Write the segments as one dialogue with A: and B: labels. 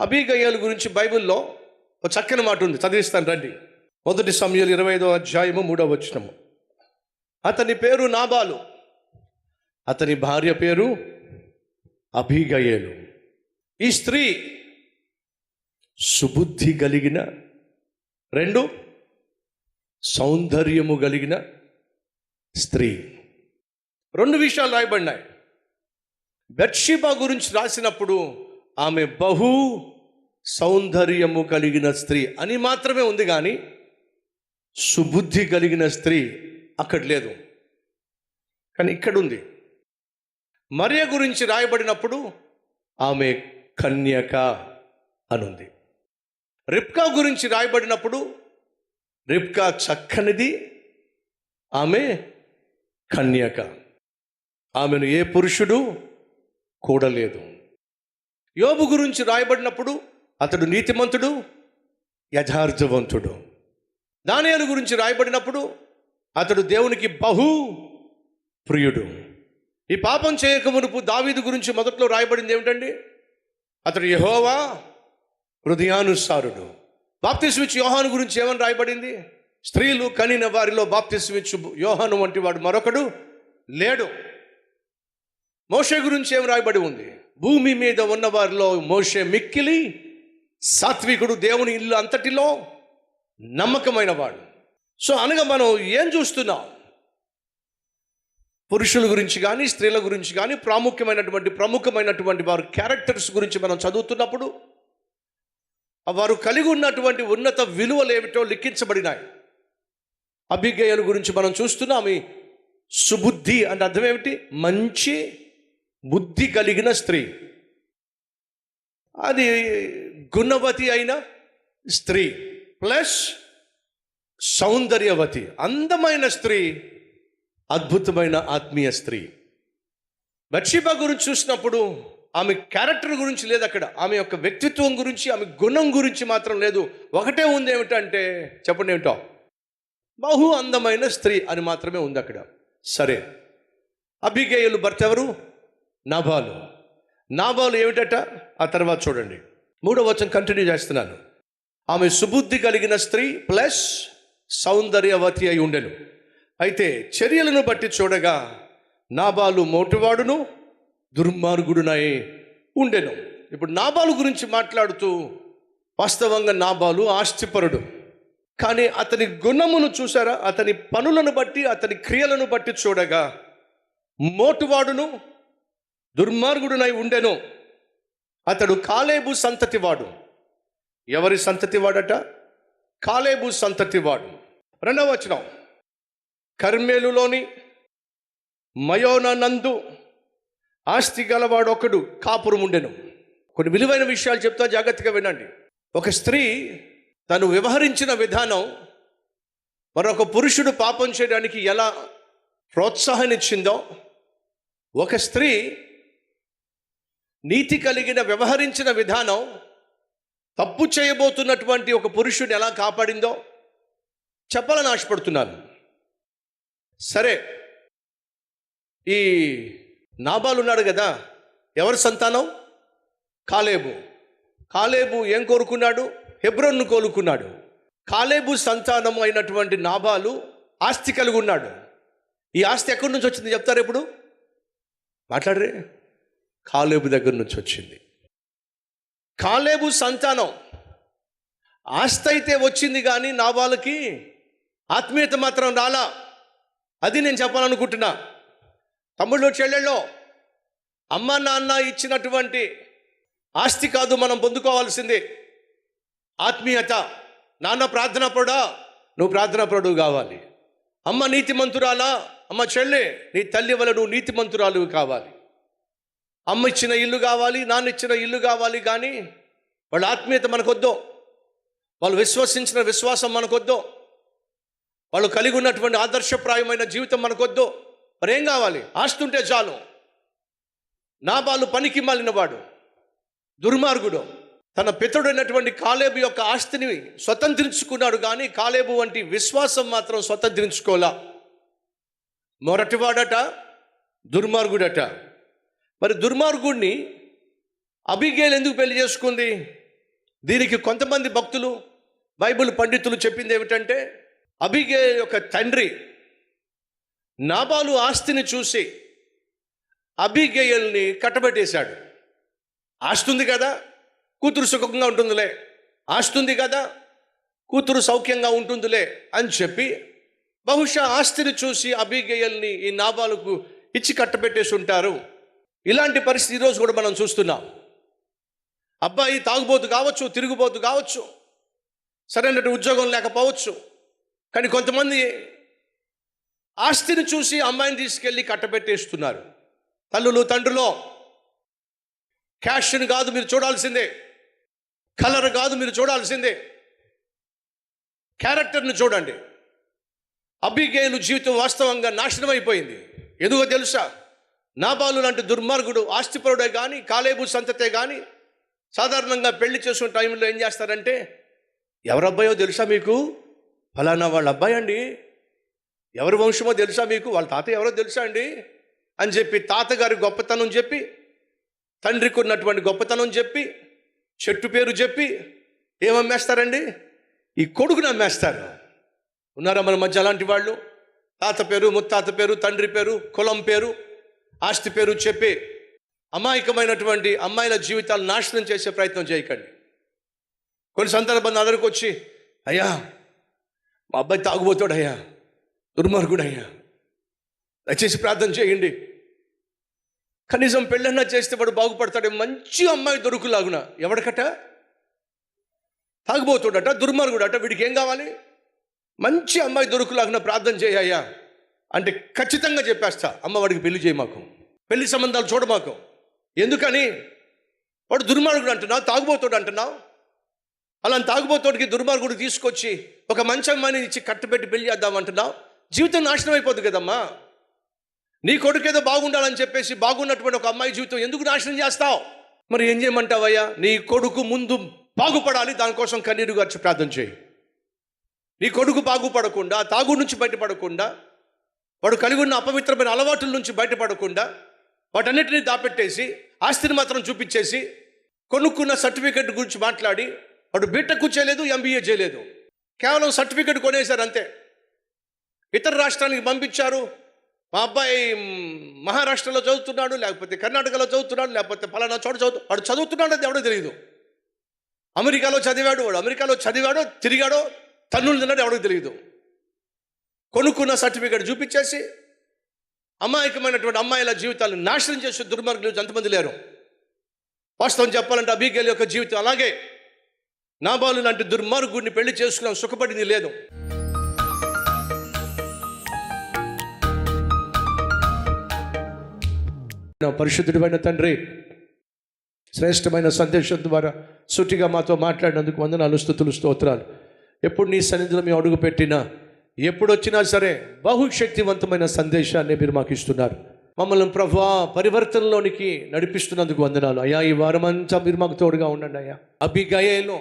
A: అభిగయాల గురించి బైబిల్లో ఒక చక్కని మాట ఉంది. చదివిస్తాను రండి. మొదటి సమయాలు ఇరవై ఐదో అధ్యాయము మూడవ వచనము. అతని పేరు నాబాలు. అతని భార్య పేరు అభిగయేలు ఈ స్త్రీ సుబుద్ధి కలిగిన రెండు సౌందర్యము కలిగిన స్త్రీ. రెండు విషయాలు రాయబడినాయి. బెర్షిబా గురించి రాసినప్పుడు ఆమె బహు సౌందర్యము కలిగిన స్త్రీ అని మాత్రమే ఉంది కానీ సుబుద్ధి కలిగిన స్త్రీ అక్కడ లేదు. కానీ ఇక్కడ ఉంది మరియ గురించి రాయబడినప్పుడు ఆమె కన్యక అనుంది. రిప్కా గురించి రాయబడినప్పుడు రిప్కా చక్కనిది ఆమె కన్యక. ఆమెను ఏ పురుషుడు కూడలేదు. యోబు గురించి రాయబడినప్పుడు అతడు నీతిమంతుడు యథార్థవంతుడు. దానియాల గురించి రాయబడినప్పుడు అతడు దేవునికి బహు ప్రియుడు. ఈ పాపం చేయక మునుపు దావీదు గురించి మొదట్లో రాయబడింది ఏమిటండి? అతడు యహోవా హృదయానుసారుడు. బాప్తిస్విచ్ యోహాను గురించి ఏమని రాయబడింది? స్త్రీలు కనిన వారిలో బాప్తిస్విచ్ యోహాను వంటి వాడు మరొకడు లేడు. మోషే గురించి ఏం రాయబడి ఉంది? భూమి మీద ఉన్న వారిలో మోషే మిక్కిలి సాత్వికుడు దేవుని ఇల్లు అంతటిలో నమ్మకమైన వాడు సో అనగా మనం ఏం చూస్తున్నాం? పురుషుల గురించి కానీ స్త్రీల గురించి కానీ ప్రాముఖ్యమైనటువంటి ప్రముఖమైనటువంటి వారి క్యారెక్టర్స్ గురించి మనం చదువుతున్నప్పుడు వారు కలిగి ఉన్నటువంటి ఉన్నత విలువలు ఏమిటో లిఖించబడినాయి. అభిగయల గురించి మనం చూస్తున్నాం. సుబుద్ధి అంటే అర్థం ఏమిటి? మంచి బుద్ధి కలిగిన స్త్రీ. అది గుణవతి అయిన స్త్రీ ప్లస్ సౌందర్యవతి. అందమైన స్త్రీ అద్భుతమైన ఆత్మీయ స్త్రీ. బక్షిబా గురించి చూసినప్పుడు ఆమె క్యారెక్టర్ గురించి లేదు అక్కడ. ఆమె యొక్క వ్యక్తిత్వం గురించి ఆమె గుణం గురించి మాత్రం లేదు. ఒకటే ఉంది ఏమిటంటే చెప్పండి ఏమిటో? బహు అందమైన స్త్రీ అని మాత్రమే ఉంది అక్కడ. సరే. అభిగేయులు భర్త ఎవరు? నాబాలు. నాబాలు ఏమిటట? ఆ తర్వాత చూడండి. మూడో వచనం కంటిన్యూ చేస్తున్నాను. ఆమె సుబుద్ధి కలిగిన స్త్రీ ప్లస్ సౌందర్యవతి అయి ఉండెను. అయితే చర్యలను బట్టి చూడగా నాబాలు మోటువాడును దుర్మార్గుడునై ఉండెను. ఇప్పుడు నాబాలు గురించి మాట్లాడుతూ వాస్తవంగా నాబాలు ఆస్తిపరుడు. కానీ అతని గుణమును చూసారా అతని పనులను బట్టి అతని క్రియలను బట్టి చూడగా మోటువాడును దుర్మార్గుడునై ఉండెను. అతడు కాలేబు సంతతివాడు. ఎవరి సంతతివాడట? కాలేబు సంతతివాడు. రెండవ వచనం కర్మేలులోని మయోన నందు ఆస్తి గలవాడొకడు ఒకడు కాపురం ఉండెను కొన్ని విలువైన విషయాలు చెప్తా జాగ్రత్తగా వినండి. ఒక స్త్రీ తను వ్యవహరించిన విధానం మరొక పురుషుడు పాపం చేయడానికి ఎలా ప్రోత్సాహాన్నిచ్చిందో ఒక స్త్రీ నీతి కలిగిన వ్యవహరించిన విధానం తప్పు చేయబోతున్నటువంటి ఒక పురుషుడిని ఎలా కాపాడిందో చెప్పాలని ఆశపడుతున్నాను. సరే ఈ నాబాలు ఉన్నాడు కదా ఎవరి సంతానం? కాలేబు. కాలేబు ఏం కోరుకున్నాడు? హెబ్రోన్ను కోరుకున్నాడు కాలేబు సంతానం అయినటువంటి నాబాలు ఆస్తి కలిగి ఉన్నాడు. ఈ ఆస్తి ఎక్కడి నుంచి వచ్చింది చెప్తారు ఇప్పుడు? మాట్లాడరే. కాలేబు దగ్గర నుంచి వచ్చింది. కాలేబు సంతానం. ఆస్తి అయితే వచ్చింది కానీ నా వాళ్ళకి ఆత్మీయత మాత్రం రాలా. అది నేను చెప్పాలనుకుంటున్నా. తమ్ముళ్ళు చెల్లెళ్ళో అమ్మ నాన్న ఇచ్చినటువంటి ఆస్తి కాదు మనం పొందుకోవాల్సింది. ఆత్మీయత. నాన్న ప్రార్థన పడా నువ్వు ప్రార్థన పడు కావాలి. అమ్మ నీతిమంతురాలా? అమ్మ చెల్లె నీ తల్లి వల్ల నువ్వు నీతిమంతురాలు కావాలి. అమ్మ ఇచ్చిన ఇల్లు కావాలి నాన్న ఇచ్చిన ఇల్లు కావాలి కానీ వాళ్ళ ఆత్మీయత మనకొద్దు. వాళ్ళు విశ్వసించిన విశ్వాసం మనకొద్దు. వాళ్ళు కలిగి ఉన్నటువంటి ఆదర్శప్రాయమైన జీవితం మనకొద్దు. మరి ఏం కావాలి? ఆస్తి ఉంటే చాలు. నా బాలు పనికి మాలినవాడు దుర్మార్గుడు. తన పితడైనటువంటి కాలేబు యొక్క ఆస్తిని స్వతంత్రించుకున్నాడు కానీ కాలేబు వంటి విశ్వాసం మాత్రం స్వతంత్రించుకోలా. మొరటివాడట దుర్మార్గుడట. మరి దుర్మార్గుడిని అభిగేలు ఎందుకు పెళ్ళి చేసుకుంది? దీనికి కొంతమంది భక్తులు బైబిల్ పండితులు చెప్పింది ఏమిటంటే అబిగే యొక్క తండ్రి నాబాలు ఆస్తిని చూసి అబిగేయల్ని కట్టబెట్టేశాడు. ఆస్తుంది కదా కూతురు సుఖంగా ఉంటుందిలే. ఆస్తుంది కదా కూతురు సౌఖ్యంగా ఉంటుందిలే అని చెప్పి బహుశా ఆస్తిని చూసి అబిగేయల్ని ఈ నాబాలకు ఇచ్చి కట్టబెట్టేసి ఉంటారు. ఇలాంటి పరిస్థితి ఈరోజు కూడా మనం చూస్తున్నాం. అబ్బాయి తాగుబోతు కావచ్చు తిరుగుబోతు కావచ్చు సరైనటువంటి ఉద్యోగం లేకపోవచ్చు కానీ కొంతమంది ఆస్తిని చూసి అమ్మాయిని తీసుకెళ్ళి కట్టబెట్టేస్తున్నారు. తల్లులు తండ్రులు క్యాష్ని కాదు మీరు చూడాల్సిందే కలర్ కాదు మీరు చూడాల్సిందే క్యారెక్టర్ని చూడండి. అబిగేలు జీవితం వాస్తవంగా నాశనం అయిపోయింది ఎందుకో తెలుసా? నాబాలు లాంటి దుర్మార్గుడు ఆస్తిపరుడే కానీ కాలేబు సంతతే కానీ సాధారణంగా పెళ్ళి చేసుకున్న టైంలో ఏం చేస్తారంటే ఎవరబ్బాయో తెలుసా మీకు? ఫలానా వాళ్ళ అబ్బాయి అండి. ఎవరి వంశమో తెలుసా మీకు? వాళ్ళ తాత ఎవరో తెలుసా అండి? అని చెప్పి తాతగారి గొప్పతనం చెప్పి తండ్రికి ఉన్నటువంటి గొప్పతనం చెప్పి చెట్టు పేరు చెప్పి ఏమమ్మేస్తారండి? ఈ కొడుకుని అమ్మేస్తారు. ఉన్నారా మన మధ్య అలాంటి వాళ్ళు? తాత పేరు ముత్తాత పేరు తండ్రి పేరు కులం పేరు ఆస్తి పేరు చెప్పి అమాయకమైనటువంటి అమ్మాయిల జీవితాలు నాశనం చేసే ప్రయత్నం చేయకండి. కొన్ని సందర్భాలు అందరికి వచ్చి అయ్యా మా అబ్బాయి తాగుబోతాడు అయ్యా దుర్మార్గుడు అయ్యా దయచేసి ప్రార్థన చేయండి. కనీసం పెళ్ళన్నా చేస్తే వాడు బాగుపడతాడు మంచి అమ్మాయి దొరుకులాగున ఎవడకట? తాగుబోతుడట దుర్మార్గుడట వీడికి ఏం కావాలి? మంచి అమ్మాయి దొరుకులాగున ప్రార్థన చేయ్యా అంటే ఖచ్చితంగా చెప్పేస్తా. అమ్మవాడికి పెళ్ళి చేయి మాకు. పెళ్ళి సంబంధాలు చూడమాకు ఎందుకని? వాడు దుర్మార్గుడు అంటున్నావు తాగుబోతాడు అంటున్నావు. అలా తాగుబోతోడికి దుర్మార్గుడు తీసుకొచ్చి ఒక మంచి అమ్మాయిని ఇచ్చి కట్టుబెట్టి పెళ్ళి చేద్దాం అంటున్నావు. జీవితం నాశనం అయిపోద్ది కదమ్మా. నీ కొడుకు ఏదో బాగుండాలని చెప్పేసి బాగున్నటువంటి ఒక అమ్మాయి జీవితం ఎందుకు నాశనం చేస్తావు? మరి ఏం చేయమంటావయ్యా? నీ కొడుకు ముందు బాగుపడాలి దానికోసం కన్నీరు గారు ప్రార్థన చేయి. నీ కొడుకు బాగుపడకుండా తాగు నుంచి బయటపడకుండా వాడు కలిగి ఉన్న అపవిత్రమైన అలవాటుల నుంచి బయటపడకుండా వాటన్నిటిని దాపెట్టేసి ఆస్తిని మాత్రం చూపించేసి కొనుక్కున్న సర్టిఫికెట్ గురించి మాట్లాడి వాడు బీటెక్ చేయలేదు ఎంబీఏ చేయలేదు. కేవలం సర్టిఫికెట్ కొనేశారు అంతే. ఇతర రాష్ట్రానికి పంపించారు. మా అబ్బాయి మహారాష్ట్రలో చదువుతున్నాడు లేకపోతే కర్ణాటకలో చదువుతున్నాడు లేకపోతే ఫలానా చోట చదువు వాడు చదువుతున్నాడు అది ఎవడో తెలియదు. అమెరికాలో చదివాడు వాడు అమెరికాలో చదివాడో తిరిగాడో తన్నులు తిన్నాడు ఎవడో తెలియదు. కొనుక్కున్న సర్టిఫికేట్ చూపించేసి అమాయకమైనటువంటి అమ్మాయిల జీవితాలు నాశనం చేసే దుర్మార్గులు ఎంతమంది లేరు. వాస్తవం చెప్పాలంటే అబీగేల్ యొక్క జీవితం అలాగే. నాబాలు లాంటి దుర్మార్గుడిని పెళ్ళి చేసుకున్నాం సుఖపడింది లేదు. నా పరిశుద్ధుడైన తండ్రి శ్రేష్టమైన సందేశం ద్వారా సుటిగా మాతో మాట్లాడినందుకు వందనాలు స్థుతులు స్తోత్రాలు. ఎప్పుడు నీ సన్నిధిలో మేము అడుగు పెట్టినా ఎప్పుడు వచ్చినా సరే బహుశక్తివంతమైన సందేశాన్ని మీరు మాకు ఇస్తున్నారు. మమ్మల్ని ప్రభా పరివర్తనలోనికి నడిపిస్తున్నందుకు వందనాలు. అయ్యా ఈ వారం అంతా మీరు మాకు తోడుగా ఉండండి అయ్యా. అభిగయేలో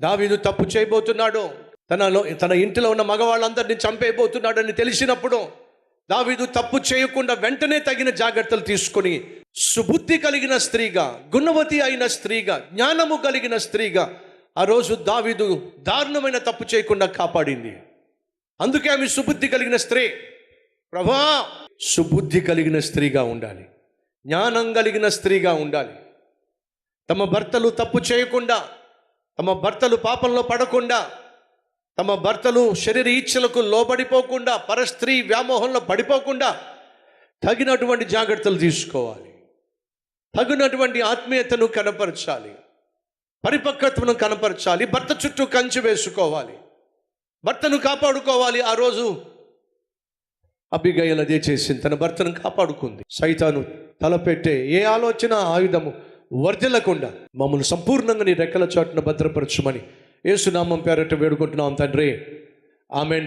A: దావీదు తప్పు చేయబోతున్నాడు. తనలో తన ఇంటిలో ఉన్న మగవాళ్ళందరినీ చంపేయబోతున్నాడని తెలిసినప్పుడు దావీదు తప్పు చేయకుండా వెంటనే తగిన జాగ్రత్తలు తీసుకొని సుబుద్ధి కలిగిన స్త్రీగా గుణవతి అయిన స్త్రీగా జ్ఞానము కలిగిన స్త్రీగా ఆ రోజు దావీదు దారుణమైన తప్పు చేయకుండా కాపాడింది. అందుకే ఆమె సుబుద్ధి కలిగిన స్త్రీ. ప్రభా సుబుద్ధి కలిగిన స్త్రీగా ఉండాలి. జ్ఞానం కలిగిన స్త్రీగా ఉండాలి. తమ భర్తలు తప్పు చేయకుండా తమ భర్తలు పాపంలో పడకుండా తమ భర్తలు శరీర ఈచ్ఛలకు లోబడిపోకుండా పరస్త్రీ వ్యామోహంలో పడిపోకుండా తగినటువంటి జాగ్రత్తలు తీసుకోవాలి. తగినటువంటి ఆత్మీయతను కనపరచాలి. పరిపక్వతను కనపరచాలి. భర్త చుట్టూ కంచి వేసుకోవాలి. భర్తను కాపాడుకోవాలి ఆ రోజు. అభిగయలు అదే చేసింది. తన భర్తను కాపాడుకుంది. సైతాను తలపెట్టే ఏ ఆలోచన ఆయుధము వర్ధిల్లకుండా మమ్మల్ని సంపూర్ణంగా నీ రెక్కల చాటున భద్రపరచుమని ఏసునామం పేరట వేడుకుంటున్నాం తండ్రి. ఆమె